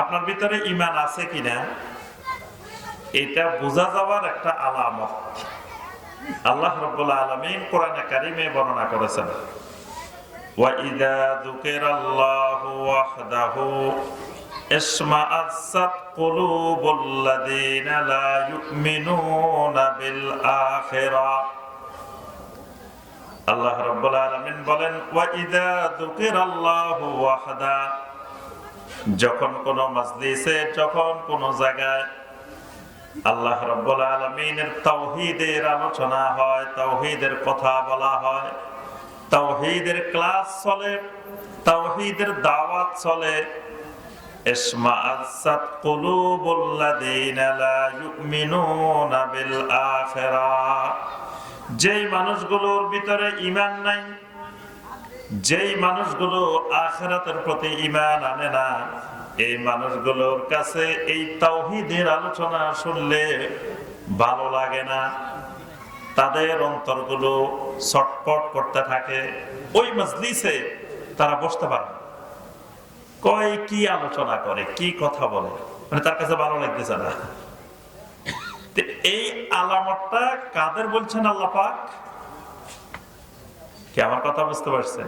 আপনার ভিতরে ইমান আছে কিনা এটা বোঝা যাওয়ার একটা আলামত আল্লাহ রব্বুল আলমিন কোরআনে কারিমে বর্ণনা করেছেন وَإِذَا ذُكِرَ اللَّهُ وَحْدَهُ اشْمَأَزَّتْ قُلُوبُ الَّذِينَ لَا يُؤْمِنُونَ بِالْآخِرَةِ আল্লাহ রাব্বুল আলামিন বলেন ওয়াইদা যুকিরাল্লাহু ওয়াহদা যখন কোন মজলিসে, যখন কোন জায়গায় আল্লাহ রাব্বুল আলামিনের তাওহীদের আলোচনা হয়, তাওহীদের কথা বলা হয়, তাওহীদের ক্লাস চলে, তাওহীদের দাওয়াত চলে আখিরাহ। যেই মানুষগুলোর ভিতরে ইমান নাই যেই মানুষগুলো আখেরাতের প্রতি ইমান আনে না, এই মানুষগুলোর কাছে এই তাওহিদের আলোচনা শুনলে ভালো লাগে না। তাদের অন্তরগুলো ছটপট করতে থাকে। ওই মজলিসে তারা বসতে পারে কয় কি আলোচনা করে, কি কথা বলে? মানে তার কাছে ভালো লাগতেছে না। এই আলামতটা কাদের বলছেন আল্লাহ পাক? কি আমার কথা বুঝতে পারছেন?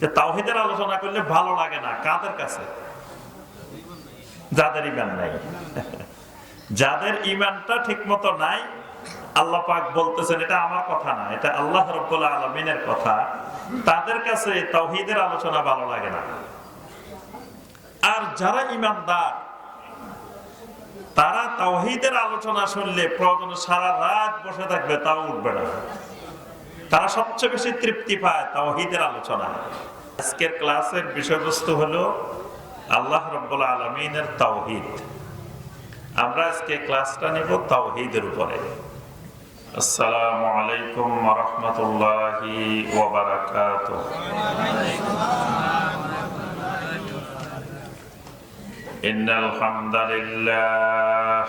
যে তাওহিদের আলোচনা করলে ভালো লাগে না, কাদের কাছে? যাদের ইমান নাই। যাদের ইমানটা ঠিক মতো নাই, আল্লাহ পাক বলতেছেন, এটা আমার কথা না, এটা আল্লাহ রব্বুল আলমিনের কথা। তাদের কাছে তাওহিদের আলোচনা ভালো লাগে না। আর যারা ইমানদার, তারা তাওহিদের আলোচনা শুনলে প্রয়োজন সারা রাত বসে থাকবে, তাও উঠবে না। তারা সবচেয়ে বেশি তৃপ্তি পায় তাওহিদের আলোচনা আজকের ক্লাসের বিষয়বস্তু হলো আল্লাহ রব্বুল আলমিনের তাওহিদ। আমরা আজকে ক্লাসটা নেব তাওহিদের উপরে। আসসালামু আলাইকুম রহমতুল্লাহি ইন্নাল হামদালিল্লাহ।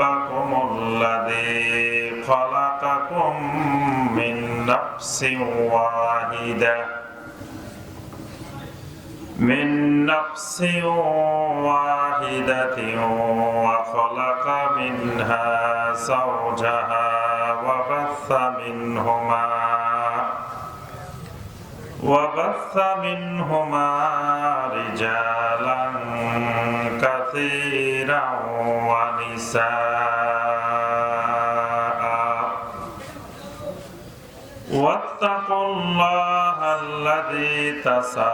ربكم الذي خلقكم من نفس واحدة. من نفس واحدة وخلق منها زوجها وبث منهما وبث منهما رجالا كثيرا ونساء واتقوا الله الذي تساءلون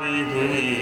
به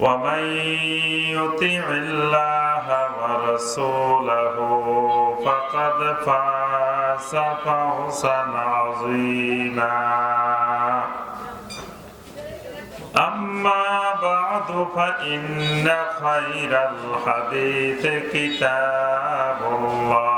ومن يطع الله ورسوله فقد فاز فوزا عظيما أما بعد فإن خير الحديث كتاب الله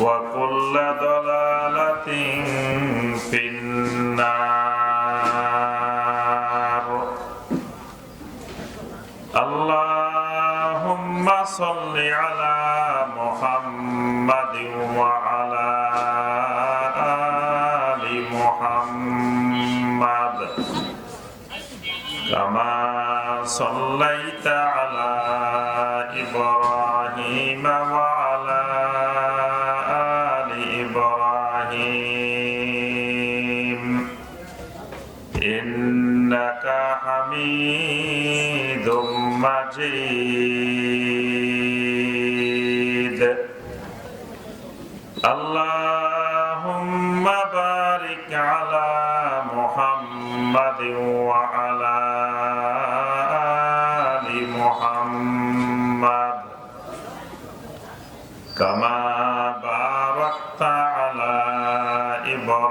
وكل ضلالة في النار اللهم صل على إنك حميد مجيد اللهم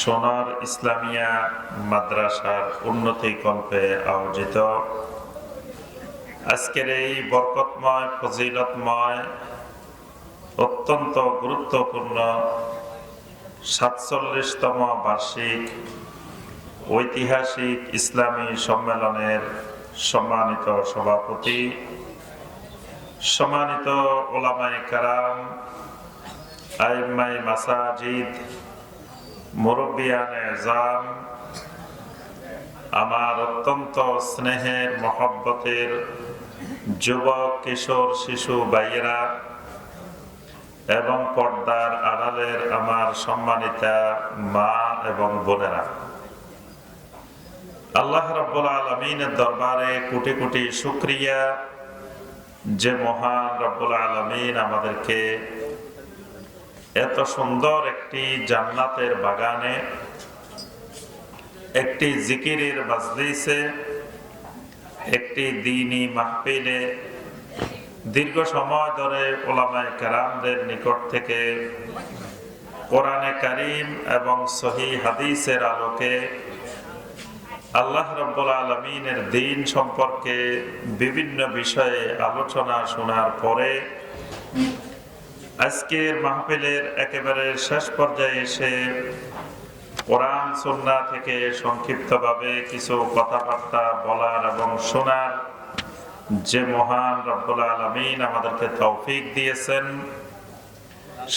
সোনার ইসলামিয়া মাদ্রাসার উন্নতি কল্পে আয়োজিত। আজকের এই বরকতময়, ফজিলতময়, অত্যন্ত গুরুত্বপূর্ণ সাতচল্লিশতম বার্ষিক ঐতিহাসিক ইসলামী সম্মেলনের সম্মানিত সভাপতি, সম্মানিত ওলামাই কারাম আইমাই মাসাজিদ মুরব্বিয়ান আমার অত্যন্ত স্নেহের, মহব্বতের যুবক, কিশোর, শিশু, ভাইয়েরা এবং পর্দার আড়ালের আমার সম্মানিতা মা এবং বোনেরা। আল্লাহ রব্বুল আলমিনের দরবারে কোটি কোটি শুক্রিয়া যে মহান রব্বুল আলমিন আমাদেরকে এত সুন্দর একটি জান্নাতের বাগানে, একটি জিকিরের মাজলিসে, একটি দিনই মাহফিলে দীর্ঘ সময় ধরে ওলামায় কারামদের নিকট থেকে কোরআনে কারিম এবং সহি হাদিসের আলোকে আল্লাহ রব্বুল আলমিনের দিন সম্পর্কে বিভিন্ন বিষয়ে আলোচনা শোনার পরে আজকের মাহফিলের একেবারে শেষ পর্যায়ে এসে কোরআন, সন্না থেকে সংক্ষিপ্তভাবে কিছু কথাবার্তা বলার এবং শোনার যে মহান রব্বুল আলমিন আমাদেরকে তৌফিক দিয়েছেন,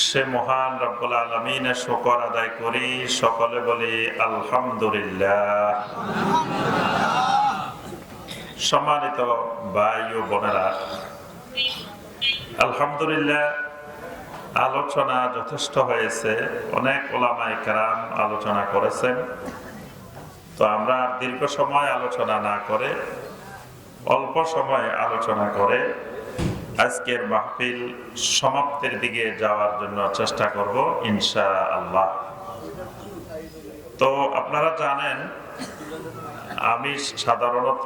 সে মহান রব্বুল আলমিনের শকর আদায় করি, সকলে বলি আলহামদুলিল্লাহ। সম্মানিত ভাই ও বোনেরা, আলহামদুলিল্লাহ আলোচনা যথেষ্ট হয়েছে। অনেক ওলামাই কারাম আলোচনা করেছেন। তো আমরা দীর্ঘ সময় আলোচনা না করে, অল্প সময় আলোচনা করে আজকের মাহফিল সমাপ্তির দিকে যাওয়ার জন্য চেষ্টা করব ইনশা আল্লাহ তো আপনারা জানেন, আমি সাধারণত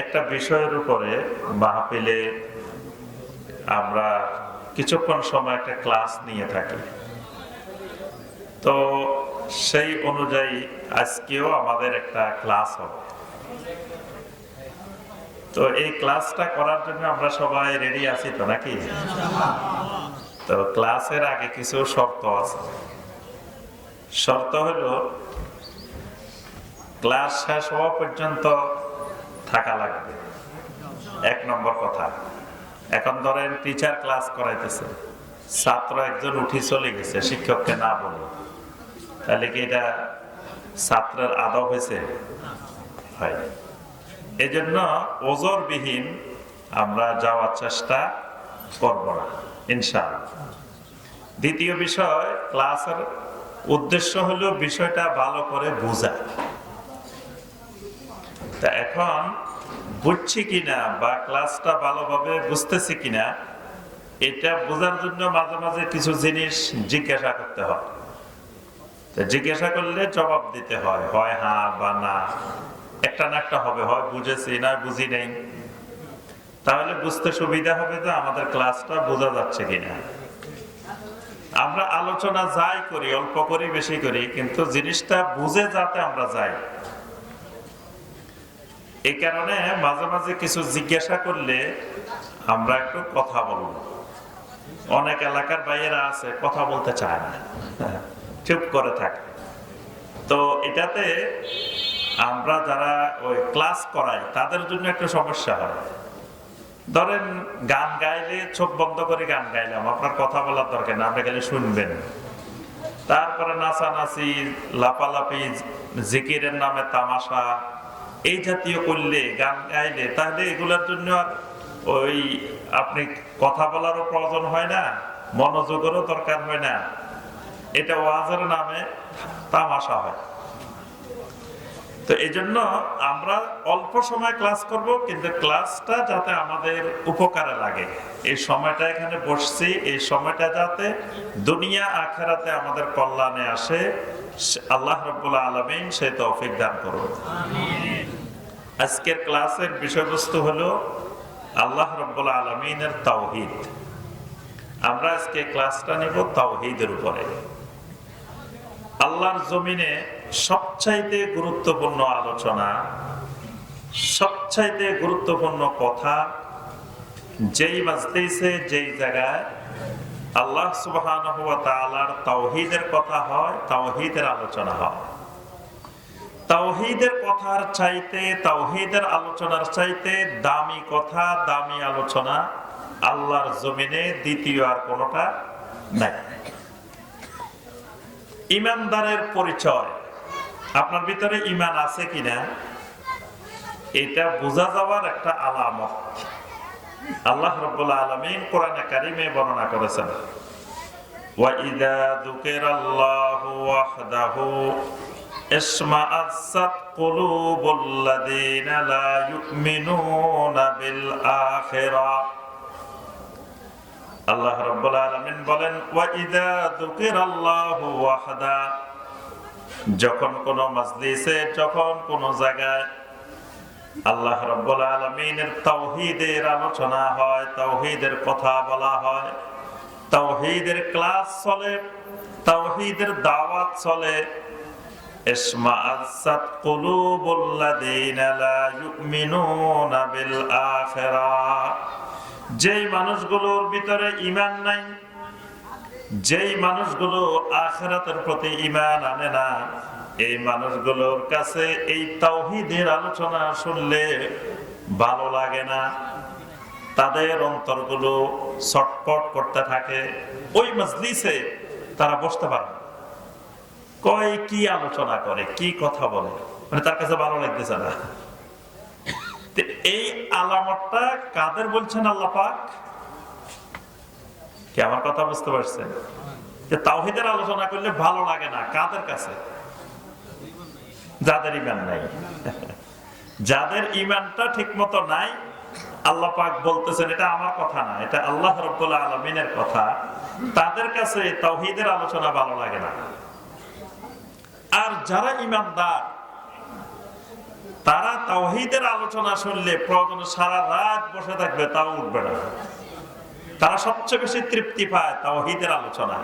একটা বিষয়ের উপরে মাহফিলে আমরা কিছুক্ষণ সময় একটা ক্লাস নিয়ে থাকি। তো সেই অনুযায়ী আজকেও আমাদের একটা ক্লাস হবে। তো এই ক্লাসটা করার জন্য আমরা সবাই রেডি আছি তো নাকি? তো ক্লাসের আগে কিছু শর্ত আছে। শর্ত হলো, ক্লাস শেষ হওয়া পর্যন্ত থাকা লাগবে। এক নম্বর কথা। এখন ধরেন টিচার ক্লাস করাইতেছে। ছাত্র একজন উঠি চলে গেছে, শিক্ষককে না বলে। তাহলে কি এটা ছাত্রের আদব হয়েছে? হয়। এই জন্য ওজরবিহীন আমরা যাওয়ার চেষ্টা করব না, ইনশাআল্লাহ। দ্বিতীয় বিষয়, ক্লাসের উদ্দেশ্য হলো বিষয়টা ভালো করে বোঝা। তা এখন বুঝছি কিনা বা ক্লাসটা ভালোভাবে বুঝতেছি কিনা, এটা বোঝার জন্য মাঝে মাঝে কিছু জিনিস জিজ্ঞাসা করতে হয়। জিজ্ঞাসা করলে জবাব দিতে হয় হয় হ্যাঁ বা না, একটা না একটা হবে, হয় বুঝেছি না বুঝি নেই। তাহলে বুঝতে সুবিধা হবে যে আমাদের ক্লাসটা বোঝা যাচ্ছে কিনা। আমরা আলোচনা যাই করি, অল্প করি, বেশি করি, কিন্তু জিনিসটা বুঝে যাতে আমরা যাই। এই কারণে মাঝে মাঝে কিছু জিজ্ঞাসা করলে আমরা একটু কথা বলব। অনেক এলাকার বাইরেরা আছে, কথা বলতে চায় না। চুপ করে থাকে। তো এটাতে আমরা যারা ওই ক্লাস করাই, তাদের জন্য একটা সমস্যা হয়। ধরেন গান গাইলে চোখ বন্ধ করে গান গাইলাম, আপনার কথা বলার দরকার না আপনি খালি শুনবেন। তারপরে নাচানাচি লাপালাপি জিকিরের নামে তামাশা এই জাতীয় করলে, গান গাইলে, তাহলে এগুলোর জন্য আর ওই আপনি কথা বলারও প্রয়োজন হয় না, মনোযোগেরও দরকার হয় না। এটা ওয়াজের নামে তামাশা হয়। তো এই জন্য আমরা অল্প সময় ক্লাস করব, কিন্তু ক্লাসটা যাতে আমাদের উপকারে লাগে। এই সময়টা এখানে বসছি, এই সময়টা যাতে দুনিয়া আখেরাতে আমাদের কল্যাণে আসে। আল্লাহ রব্বুল্লাহ আলমিন সে তৌফিক দান করুন। আজকের ক্লাসের বিষয়বস্তু হলো আল্লাহ রব্বুল আলমিনের তাওহিদ। আমরা আজকে ক্লাসটা নিব তাওহিদের উপরে। আল্লাহর জমিনে সবচাইতে গুরুত্বপূর্ণ আলোচনা, সবচাইতে গুরুত্বপূর্ণ কথা যেই মাজলিসে, যেই জায়গায় আল্লাহ ওয়া তাআলার কথা হয়, তাওহিদের আলোচনা হয়। তাওহীদের কথার চাইতে তাওহীদের আলোচনার চাইতে দামি কথা দামি আলোচনা আল্লাহর জমিনে দ্বিতীয় আর কোনোটা নাই ইমানদারের পরিচয় আপনার ভিতরে ইমান আছে কিনা এটা বোঝা যাওয়ার একটা আলামত আল্লাহ রব্বুল্লাহ আলমিন কোরআনে কারিমে বর্ণনা করেছেন وَإِذَا ذُكِرَ اللَّهُ وَحْدَهُ اسْمَأَزَّتْ قُلُوبُ الَّذِينَ لَا يُؤْمِنُونَ بِالْآخِرَةِ আল্লাহ রাব্বুল আলামিন বলেন ওয়াইদা যুকিরাল্লাহু ওয়াহদা যখন কোন মজলিসে যখন কোন জায়গায় আল্লাহ রাব্বুল আলামিনের তাওহীদের আলোচনা হয় তাওহীদের কথা বলা হয় তাওহীদের ক্লাস চলে তাওহীদের দাওয়াত চলে লা ইউমিনুনা বিল আখিরাহ যেই মানুষগুলোর ভিতরে ইমান নাই, যেই মানুষগুলো আখেরাতের প্রতি ইমান আনে না, এই মানুষগুলোর কাছে এই তাওহিদের আলোচনা শুনলে ভালো লাগে না তাদের অন্তরগুলো ছটপট করতে থাকে, ওই মজলিসে তারা বসতে পারে না। কয় কি আলোচনা করে, কি কথা বলে? মানে তার কাছে ভালো লাগতেছে না। এই আলামতটা কাদের বলছেন আল্লাহ পাক? কি আমার কথা বুঝতে পারছেন যে তাওহিদের আলোচনা করলে ভালো লাগে না, কাদের কাছে? যাদের ইমান নাই। যাদের ইমানটা ঠিক মতো নাই, আল্লাহ পাক বলতেছেন, এটা আমার কথা না, এটা আল্লাহ রব্বুল্লাহ আলমিনের কথা। তাদের কাছে তাওহিদের আলোচনা ভালো লাগে না। আর যারা ইমানদার, তারা তাওহিদের আলোচনা শুনলে প্রয়োজন সারা রাত বসে থাকবে তাও উঠবে না। তারা সবচেয়ে বেশি তৃপ্তি পায় তাওহিদের আলোচনা